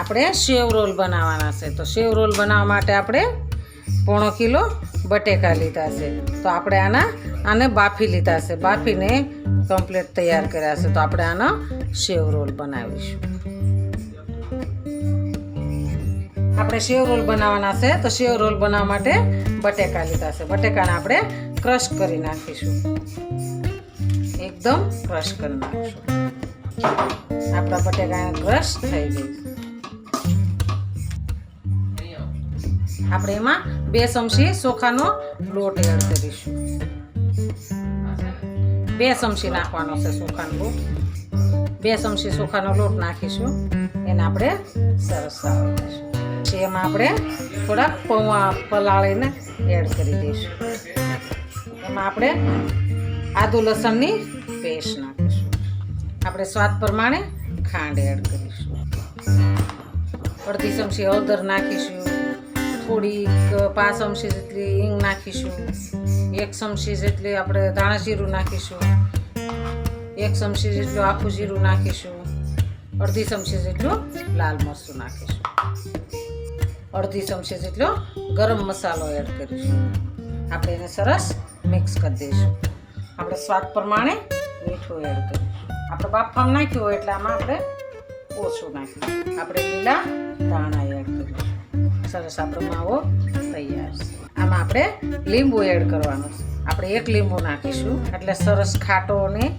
આપણે સેવ રોલ બનાવવાના છે. તો સેવ રોલ બનાવવા માટે આપણે પોણો કિલો બટેકા લીધા છે. તો આપણે આના, આને બાફી લીધા છે. બાફીને કમ્પ્લીટ તૈયાર કર્યા છે. તો આપણે આનો સેવ રોલ બનાવીશું. આપણે સેવ રોલ બનાવવાના છે. તો સેવ રોલ બનાવવા માટે બટેકા લીધા છે. બટેકાને આપણે ક્રશ કરી નાખીશું. એકદમ ક્રશ કરી નાખીશું. આપણા બટેકા ક્રશ થઈ ગઈ. આપણે એમાં બે ચમચી ચોખાનો લોટ એડ કરીશું. બે ચમચી નાખવાનો છે ચોખાનો લોટ. બે ચમચી ચોખાનો લોટ નાખીશું. એને આપણે સરસ પછી એમાં આપણે થોડાક પૌવા પલાળીને એડ કરી દઈશું. એમાં આપણે આદુ લસણની પેસ્ટ નાખીશું આપણે સ્વાદ પ્રમાણે ખાંડ એડ કરીશું. અડધી ચમચી હળદર નાખીશું. થોડીક પાંચ ચમચી જેટલી હિંગ નાખીશું. એક ચમચી જેટલી આપણે ધાણા જીરું નાખીશું. એક ચમચી જેટલું આખું જીરું નાખીશું. અડધી ચમચી જેટલું લાલ મરચું નાખીશું. અડધી ચમચી જેટલો ગરમ મસાલો એડ કરીશું. આપણે એને સરસ મિક્સ કરી દઈશું. આપણે સ્વાદ પ્રમાણે મીઠું એડ કરીશું. આપણે બાફામાં નાખ્યું હોય એટલે આમાં આપણે ઓછું નાખ્યું. આપણે લીલા ધાણા એડ કરીશું. સરસ આપણો માવો તૈયાર છે. આમાં આપણે લીંબુ એડ કરવાનું છે. આપણે એક લીંબુ નાખીશું. એટલે સરસ ખાટો અને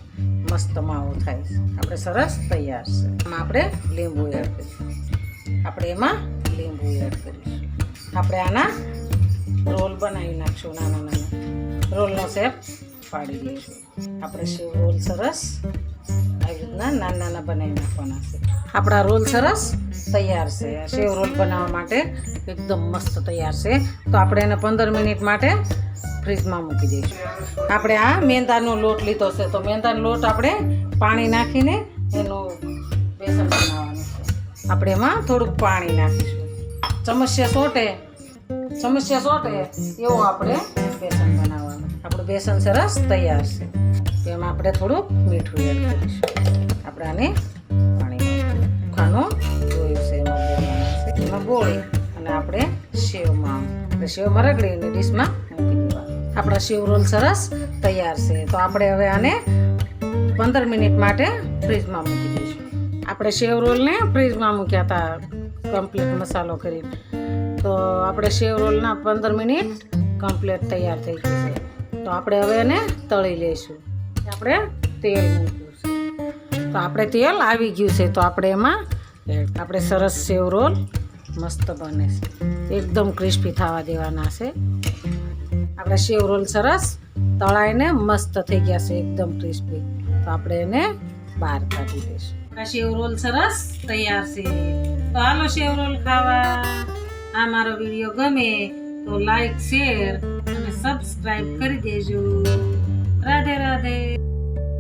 મસ્ત માવો થાય છે. આપણે સરસ તૈયાર છે. આમાં આપણે લીંબુ એડ કરીશું. આપણે એમાં લીંબુ એડ કરીશું. આપણે આના રોલ બનાવી નાખશું નાના નાના. રોલનો શેપ પાડી દઈશું આપણે રોલ સરસ? આવી રીતના નાના નાના બનાવી નાખવાના છે. આપણા રોલ સરસ તૈયાર છે. સેવ રોલ બનાવવા માટે એકદમ મસ્ત તૈયાર છે. તો આપણે એને પંદર મિનિટ માટે ફ્રીજમાં મૂકી દઈશું. આપણે આ મેંદાનો લોટ લીધો છે. તો મેંદાનો લોટ આપણે પાણી નાખીને એનું બેસન બનાવવાનું છે. આપણે એમાં થોડુંક પાણી નાખીશું. સમસ્યા સોટે સમસ્યા સોટે એવું આપણે બેસન આપણું બેસન સરસ તૈયાર છે. એમાં આપણે થોડુંક મીઠું એડ કરીશું. આપણે આને પાણીમાં ખાનો જોયું છે એમાં એમાં બોળી અને આપણે સેવમાં આપણે સેવમાં રગડીને ડીશમાં મૂકી દેવા આપણા સેવ રોલ સરસ તૈયાર છે. તો આપણે હવે આને પંદર મિનિટ માટે ફ્રીજમાં મૂકી દઈશું. આપણે સેવ રોલને ફ્રીજમાં મૂક્યા હતા કમ્પ્લીટ મસાલો કરીને. તો આપણે સેવ રોલના પંદર મિનિટ કમ્પ્લીટ તૈયાર થઈ ગઈ છે. તો આપણે હવે એને તળી લઈશું. આપણે તેલ મૂક્યું છે. તો આપણે તેલ આવી ગયું છે, તો આપણે એમાં આપણે સરસ સેવ રોલ મસ્ત બને છે. એકદમ ક્રિસ્પી થવા દેવાના છે. આપણે સેવ રોલ સરસ તળાઈને મસ્ત થઈ ગયા છે, એકદમ ક્રિસ્પી. તો આપણે એને બહાર કાઢી દઈશું. આ સેવ રોલ સરસ તૈયાર છે. તો હાલો સેવ રોલ ખાવા. આ મારો વીડિયો ગમે તો લાઈક શેર અને સબસ્ક્રાઈબ કરી દેજો. રાધે રાધે.